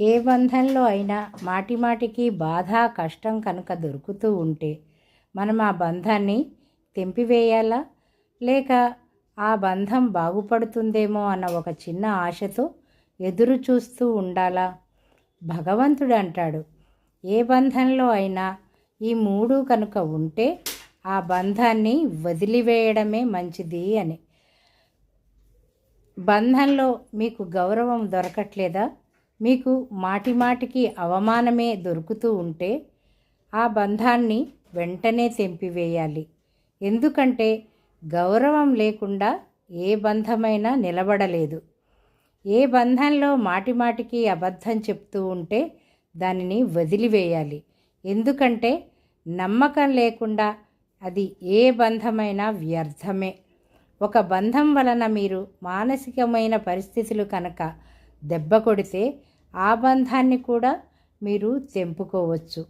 ఏ బంధంలో అయినా మాటిమాటికి బాధ కష్టం కనుక దొరుకుతూ ఉంటే మనం ఆ బంధాన్ని తెంపివేయాలా? లేక ఆ బంధం బాగుపడుతుందేమో అన్న ఒక చిన్న ఆశతో ఎదురు చూస్తూ ఉండాలా? భగవంతుడు అంటాడు ఏ బంధంలో అయినా ఈ మూడు కనుక ఉంటే ఆ బంధాన్ని వదిలివేయడమే మంచిది అని. బంధంలో మీకు గౌరవం దొరకట్లేదా? మీకు మాటిమాటికి అవమానమే దొరుకుతూ ఉంటే ఆ బంధాన్ని వెంటనే తెంపివేయాలి. ఎందుకంటే గౌరవం లేకుండా ఏ బంధమైనా నిలబడలేదు. ఏ బంధంలో మాటిమాటికి అబద్ధం చెప్తూ ఉంటే దానిని వదిలివేయాలి. ఎందుకంటే నమ్మకం లేకుండా అది ఏ బంధమైనా వ్యర్థమే. ఒక బంధం వలన మీరు మానసికమైన పరిస్థితులు కనుక దెబ్బ కొడితే ఆ బంధాన్ని కూడా మీరు తెంపుకోవచ్చు.